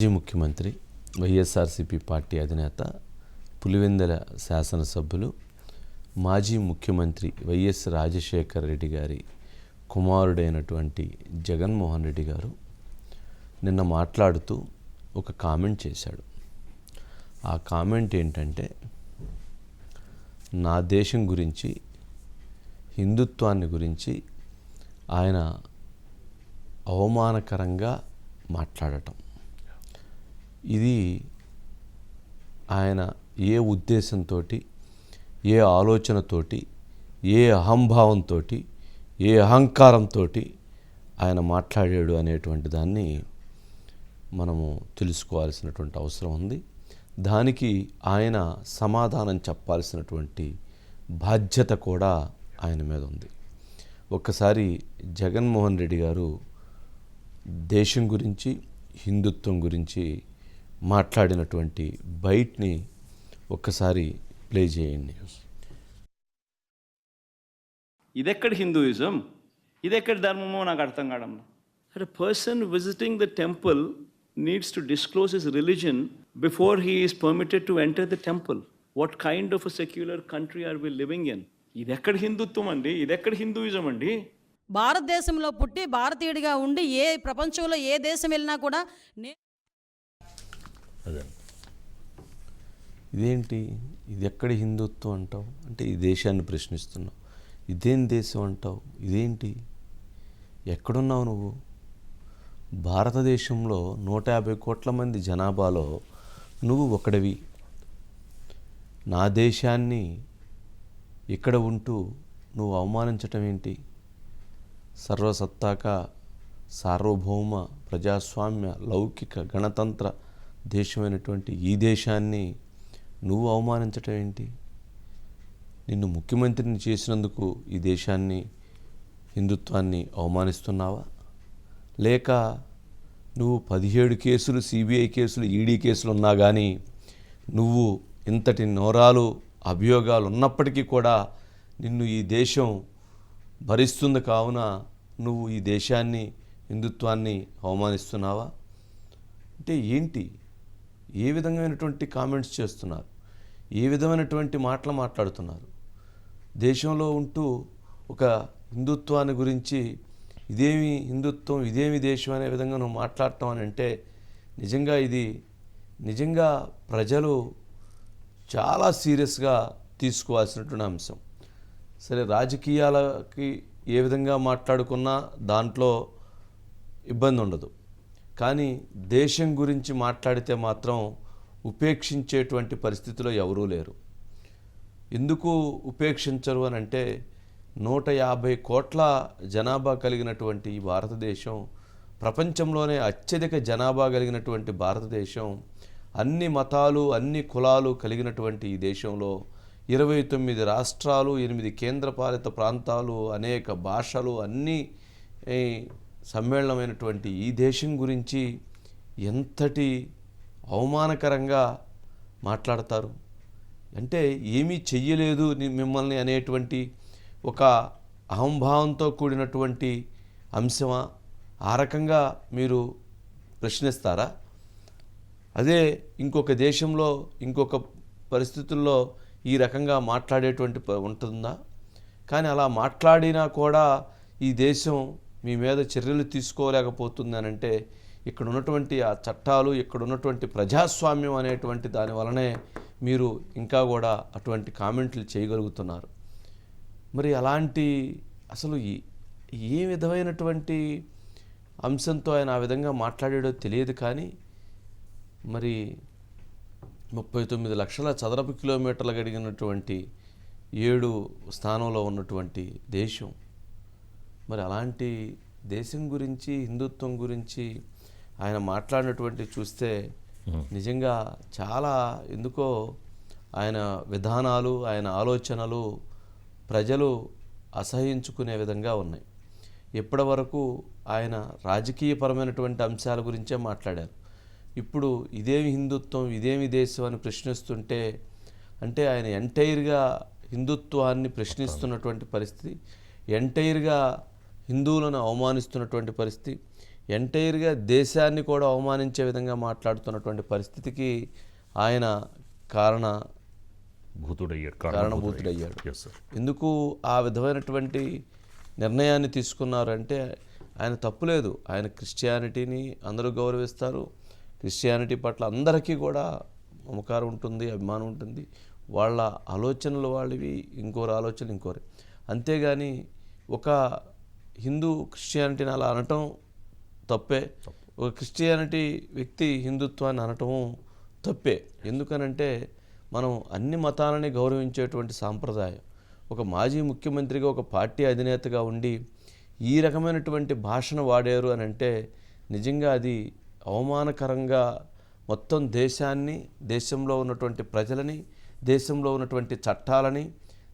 మాజీ ముఖ్యమంత్రి వైఎస్ఆర్సీపీ పార్టీ అధినేత పులివెందల శాసనసభ్యులు మాజీ ముఖ్యమంత్రి వైఎస్ రాజశేఖర్ రెడ్డి గారి కుమారుడైనటువంటి జగన్మోహన్ రెడ్డి గారు నిన్న మాట్లాడుతూ ఒక కామెంట్ చేశాడు. ఆ కామెంట్ ఏంటంటే నా దేశం గురించి హిందుత్వాన్ని గురించి ఆయన అవమానకరంగా మాట్లాడటం. ఇది ఆయన ఏ ఉద్దేశంతో ఏ ఆలోచనతోటి ఏ అహంభావంతో ఏ అహంకారంతో ఆయన మాట్లాడాడు అనేటువంటి దాన్ని మనము తెలుసుకోవాల్సినటువంటి అవసరం ఉంది. దానికి ఆయన సమాధానం చెప్పాల్సినటువంటి బాధ్యత కూడా ఆయన మీద ఉంది. ఒక్కసారి జగన్మోహన్ రెడ్డి గారు దేశం గురించి హిందుత్వం గురించి మాట్లాడినటువంటి బైట్ని ఒక్కసారి ప్లే చేయండి. ఇదెక్కడ హిందూయిజం? ఇదెక్కడ ధర్మమో నాకు అర్థం కావడం at person visiting the temple needs to disclose his religion before he is permitted to enter the temple what kind of secular country are we living in ఇదెక్కడ హిందుత్వం అండి? ఇదెక్కడ హిందూయిజం అండి? భారతదేశంలో పుట్టి భారతీయుడిగా ఉండి ఏ ప్రపంచంలో ఏ దేశం వెళ్ళినా కూడా అదే. ఇదేంటి? ఇది ఎక్కడ హిందుత్వం అంటావు? అంటే ఈ దేశాన్ని ప్రశ్నిస్తున్నావు. ఇదేం దేశం అంటావు? ఇదేంటి? ఎక్కడున్నావు నువ్వు? భారతదేశంలో నూట యాభై కోట్ల మంది జనాభాలో నువ్వు ఒకడివి. నా దేశాన్ని ఇక్కడ ఉంటూ నువ్వు అవమానించటం ఏంటి? సర్వసత్తాక సార్వభౌమ ప్రజాస్వామ్య లౌకిక గణతంత్ర దేశమైనటువంటి ఈ దేశాన్ని నువ్వు అవమానించటం ఏంటి? నిన్ను ముఖ్యమంత్రిని చేసినందుకు ఈ దేశాన్ని హిందుత్వాన్ని అవమానిస్తున్నావా? లేక నువ్వు పదిహేడు కేసులు సిబిఐ కేసులు ఈడీ కేసులు ఉన్నా కానీ నువ్వు ఇంతటి నోరాలు అభియోగాలు ఉన్నప్పటికీ కూడా నిన్ను ఈ దేశం భరిస్తుంది కావున నువ్వు ఈ దేశాన్ని హిందుత్వాన్ని అవమానిస్తున్నావా? అంటే ఏంటి? ఏ విధమైనటువంటి కామెంట్స్ చేస్తున్నారు? ఏ విధమైనటువంటి మాటలు మాట్లాడుతున్నారు? దేశంలో ఉంటూ ఒక హిందుత్వాన్ని గురించి ఇదేమి హిందుత్వం ఇదేమి దేశం అనే విధంగా నువ్వు మాట్లాడటం అని అంటే నిజంగా ఇది నిజంగా ప్రజలు చాలా సీరియస్గా తీసుకోవాల్సినటువంటి అంశం. సరే రాజకీయాలకి ఏ విధంగా మాట్లాడుకున్నా దాంట్లో ఇబ్బంది ఉండదు. కానీ దేశం గురించి మాట్లాడితే మాత్రం ఉపేక్షించేటువంటి పరిస్థితిలో ఎవరూ లేరు. ఎందుకు ఉపేక్షించరు అని అంటే నూట యాభై కోట్ల జనాభా కలిగినటువంటి ఈ భారతదేశం ప్రపంచంలోనే అత్యధిక జనాభా కలిగినటువంటి భారతదేశం అన్ని మతాలు అన్ని కులాలు కలిగినటువంటి ఈ దేశంలో ఇరవై తొమ్మిది రాష్ట్రాలు ఎనిమిది కేంద్రపాలిత ప్రాంతాలు అనేక భాషలు అన్నీ సమ్మేళనమైనటువంటి ఈ దేశం గురించి ఎంతటి అవమానకరంగా మాట్లాడతారు? అంటే ఏమీ చెయ్యలేదు మిమ్మల్ని అనేటువంటి ఒక అహంభావంతో కూడినటువంటి అంశమా? ఆ రకంగా మీరు ప్రశ్నిస్తారా? అదే ఇంకొక దేశంలో ఇంకొక పరిస్థితుల్లో ఈ రకంగా మాట్లాడేటువంటి ఉంటుందా? కానీ అలా మాట్లాడినా కూడా ఈ దేశం మీ మీద చర్యలు తీసుకోలేకపోతుందనంటే ఇక్కడ ఉన్నటువంటి ఆ చట్టాలు ఇక్కడ ఉన్నటువంటి ప్రజాస్వామ్యం అనేటువంటి దాని వలనే మీరు ఇంకా కూడా అటువంటి కామెంట్లు చేయగలుగుతున్నారు. మరి అలాంటి అసలు ఈ- ఏ విధమైనటువంటి అంశంతో ఆయన ఆ విధంగా మాట్లాడాడో తెలియదు కానీ మరి ముప్పై తొమ్మిది లక్షల చదరపు కిలోమీటర్లు గడిగినటువంటి ఏడు స్థానంలో ఉన్నటువంటి దేశం మరి అలాంటి దేశం గురించి హిందుత్వం గురించి ఆయన మాట్లాడినటువంటి చూస్తే నిజంగా చాలా ఎందుకో ఆయన విధానాలు ఆయన ఆలోచనలు ప్రజలు అసహించుకునే విధంగా ఉన్నాయి. ఇప్పటి వరకు ఆయన రాజకీయపరమైనటువంటి అంశాల గురించే మాట్లాడారు. ఇప్పుడు ఇదేమి హిందుత్వం ఇదేమి దేశం అని ప్రశ్నిస్తుంటే అంటే ఆయన ఎంటైర్గా హిందుత్వాన్ని ప్రశ్నిస్తున్నటువంటి పరిస్థితి ఎంటైర్గా హిందువులను అవమానిస్తున్నటువంటి పరిస్థితి ఎంటైర్గా దేశాన్ని కూడా అవమానించే విధంగా మాట్లాడుతున్నటువంటి పరిస్థితికి ఆయన కారణ భూతుడయ్యాడు కారణభూతుడయ్యాడు. ఎందుకు ఆ విధమైనటువంటి నిర్ణయాన్ని తీసుకున్నారంటే ఆయన తప్పులేదు ఆయన క్రిస్టియానిటీని అందరూ గౌరవిస్తారు. క్రిస్టియానిటీ పట్ల అందరికీ కూడా మమకారం ఉంటుంది అభిమానం ఉంటుంది. వాళ్ళ ఆలోచనలు వాళ్ళవి ఇంకోరు ఆలోచనలు ఇంకోరు. అంతేగాని ఒక హిందూ క్రిస్టియానిటీని అలా అనటం తప్పే. ఒక క్రిస్టియానిటీ వ్యక్తి హిందుత్వాన్ని అనటము తప్పే. ఎందుకనంటే మనం అన్ని మతాలని గౌరవించేటువంటి సాంప్రదాయం. ఒక మాజీ ముఖ్యమంత్రిగా ఒక పార్టీ అధినేతగా ఉండి ఈ రకమైనటువంటి భాషను వాడారు అని అంటే నిజంగా అది అవమానకరంగా మొత్తం దేశాన్ని దేశంలో ఉన్నటువంటి ప్రజలని దేశంలో ఉన్నటువంటి చట్టాలని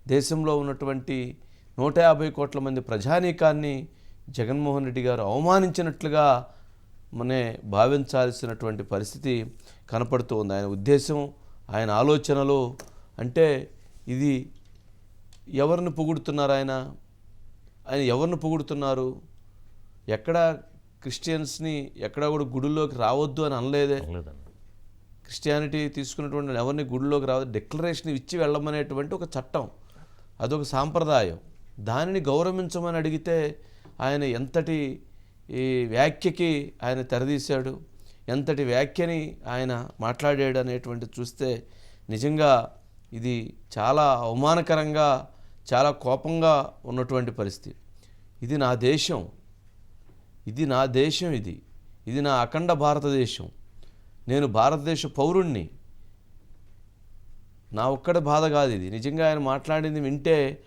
దేశంలో ఉన్నటువంటి నూట యాభై కోట్ల మంది ప్రజానీకాన్ని జగన్మోహన్ రెడ్డి గారు అవమానించినట్లుగా మనే భావించాల్సినటువంటి పరిస్థితి కనపడుతూ ఉంది. ఆయన ఉద్దేశం ఆయన ఆలోచనలు అంటే ఇది ఎవరిని పొగుడుతున్నారు ఆయన? ఆయన ఎవరిని పొగుడుతున్నారు? ఎక్కడ క్రిస్టియన్స్ని ఎక్కడా కూడా గుడుల్లోకి రావద్దు అని అనలేదే. క్రిస్టియానిటీ తీసుకున్నటువంటి ఎవరిని గుడిలోకి రావద్దు డిక్లరేషన్ ఇచ్చి వెళ్ళమనేటువంటి ఒక చట్టం అదొక సాంప్రదాయం. దానిని గౌరవించమని అడిగితే ఆయన ఎంతటి ఈ వ్యాఖ్యకి ఆయన తెరదీశాడు ఎంతటి వ్యాఖ్యని ఆయన మాట్లాడాడు అనేటువంటి చూస్తే నిజంగా ఇది చాలా అవమానకరంగా చాలా కోపంగా ఉన్నటువంటి పరిస్థితి. ఇది నా దేశం. ఇది నా దేశం ఇది. ఇది నా అఖండ భారతదేశం. నేను భారతదేశ పౌరుణ్ణి. నా ఒక్కడ బాధ కాదు ఇది. నిజంగా ఆయన మాట్లాడింది వింటే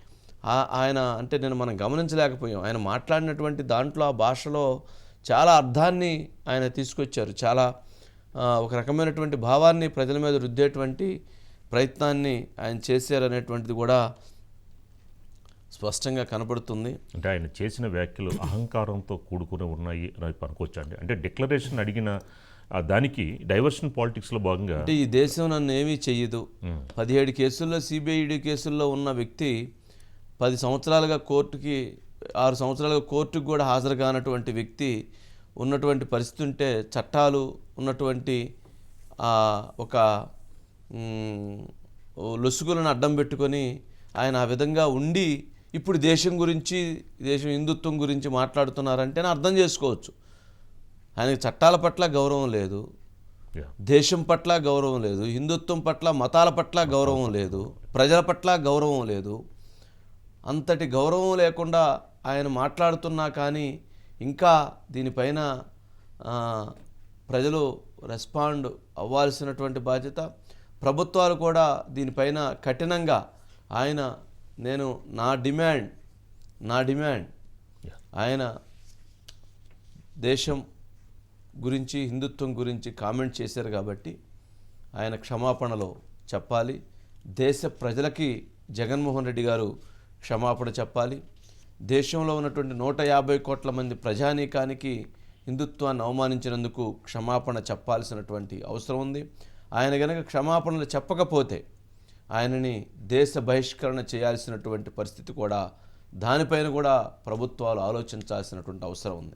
ఆయన అంటే నేను మనం గమనించలేకపోయాం. ఆయన మాట్లాడినటువంటి దాంట్లో ఆ భాషలో చాలా అర్థాన్ని ఆయన తీసుకొచ్చారు. చాలా ఒక రకమైనటువంటి భావాన్ని ప్రజల మీద రుద్దేటువంటి ప్రయత్నాన్ని ఆయన చేశారనేటువంటిది కూడా స్పష్టంగా కనబడుతుంది అంటే ఆయన చేసిన వ్యాఖ్యలు అహంకారంతో కూడుకుని ఉన్నాయి అని అనుకోవచ్చా అండి? అంటే డిక్లరేషన్ అడిగిన దానికి డైవర్షన్ పాలిటిక్స్లో భాగంగా అంటే ఈ దేశం నన్ను ఏమీ చెయ్యదు. పదిహేడు కేసుల్లో సిబిఐడి కేసుల్లో ఉన్న వ్యక్తి పది సంవత్సరాలుగా కోర్టుకి ఆరు సంవత్సరాలుగా కోర్టుకు కూడా హాజరు కానటువంటి వ్యక్తి ఉన్నటువంటి పరిస్థితి ఉంటే చట్టాలు ఉన్నటువంటి ఒక లొసుగులను అడ్డం పెట్టుకొని ఆయన ఆ విధంగా ఉండి ఇప్పుడు దేశం గురించి దేశం హిందుత్వం గురించి మాట్లాడుతున్నారంటే అర్థం చేసుకోవచ్చు. ఆయనకి చట్టాల పట్ల గౌరవం లేదు. దేశం పట్ల గౌరవం లేదు. హిందుత్వం పట్ల మతాల పట్ల గౌరవం లేదు. ప్రజల పట్ల గౌరవం లేదు. అంతటి గౌరవం లేకుండా ఆయన మాట్లాడుతున్నా కానీ ఇంకా దీనిపైన ప్రజలు రెస్పాండ్ అవ్వాల్సినటువంటి బాధ్యత. ప్రభుత్వాలు కూడా దీనిపైన కఠినంగా ఆయన నేను నా డిమాండ్ నా డిమాండ్ ఆయన దేశం గురించి హిందుత్వం గురించి కామెంట్ చేశారు కాబట్టి ఆయన క్షమాపణలో చెప్పాలి. దేశ ప్రజలకి జగన్మోహన్ రెడ్డి గారు క్షమాపణ చెప్పాలి. దేశంలో ఉన్నటువంటి నూట యాభై కోట్ల మంది ప్రజానీకానికి హిందుత్వాన్ని అవమానించినందుకు క్షమాపణ చెప్పాల్సినటువంటి అవసరం ఉంది. ఆయన గనక క్షమాపణలు చెప్పకపోతే ఆయనని దేశ బహిష్కరణ చేయాల్సినటువంటి పరిస్థితి కూడా దానిపైన కూడా ప్రభుత్వాలు ఆలోచించాల్సినటువంటి అవసరం ఉంది.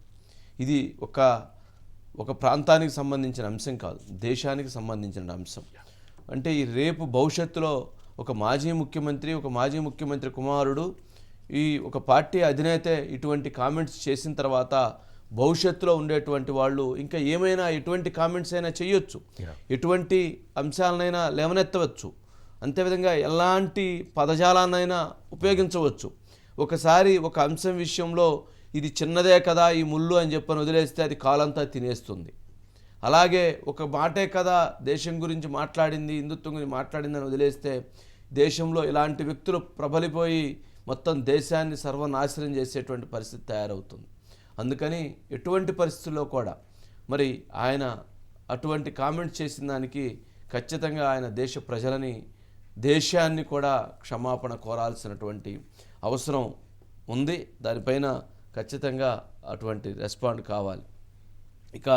ఇది ఒక ఒక ప్రాంతానికి సంబంధించిన అంశం కాదు దేశానికి సంబంధించిన అంశం. అంటే ఈ రేపు భవిష్యత్తులో ఒక మాజీ ముఖ్యమంత్రి ఒక మాజీ ముఖ్యమంత్రి కుమారుడు ఈ ఒక పార్టీ అధినేతే ఇటువంటి కామెంట్స్ చేసిన తర్వాత భవిష్యత్తులో ఉండేటువంటి వాళ్ళు ఇంకా ఏమైనా ఎటువంటి కామెంట్స్ అయినా చేయొచ్చు. ఎటువంటి అంశాలనైనా లేవనెత్తవచ్చు. అంతేవిధంగా ఎలాంటి పదజాలాన్నైనా ఉపయోగించవచ్చు. ఒకసారి ఒక అంశం విషయంలో ఇది చిన్నదే కదా ఈ ముళ్ళు అని చెప్పని వదిలేస్తే అది కాలంతా తినేస్తుంది. అలాగే ఒక మాటే కదా దేశం గురించి మాట్లాడింది హిందుత్వం గురించి మాట్లాడింది అని వదిలేస్తే దేశంలో ఇలాంటి వ్యక్తులు ప్రబలిపోయి మొత్తం దేశాన్ని సర్వనాశనం చేసేటువంటి పరిస్థితి తయారవుతుంది. అందుకని ఎటువంటి పరిస్థితుల్లో కూడా మరి ఆయన అటువంటి కామెంట్ చేసిన దానికి ఖచ్చితంగా ఆయన దేశ ప్రజలని దేశాన్ని కూడా క్షమాపణ కోరాల్సినటువంటి అవసరం ఉంది. దానిపైన ఖచ్చితంగా అటువంటి రెస్పాండ్ కావాలి. ఇక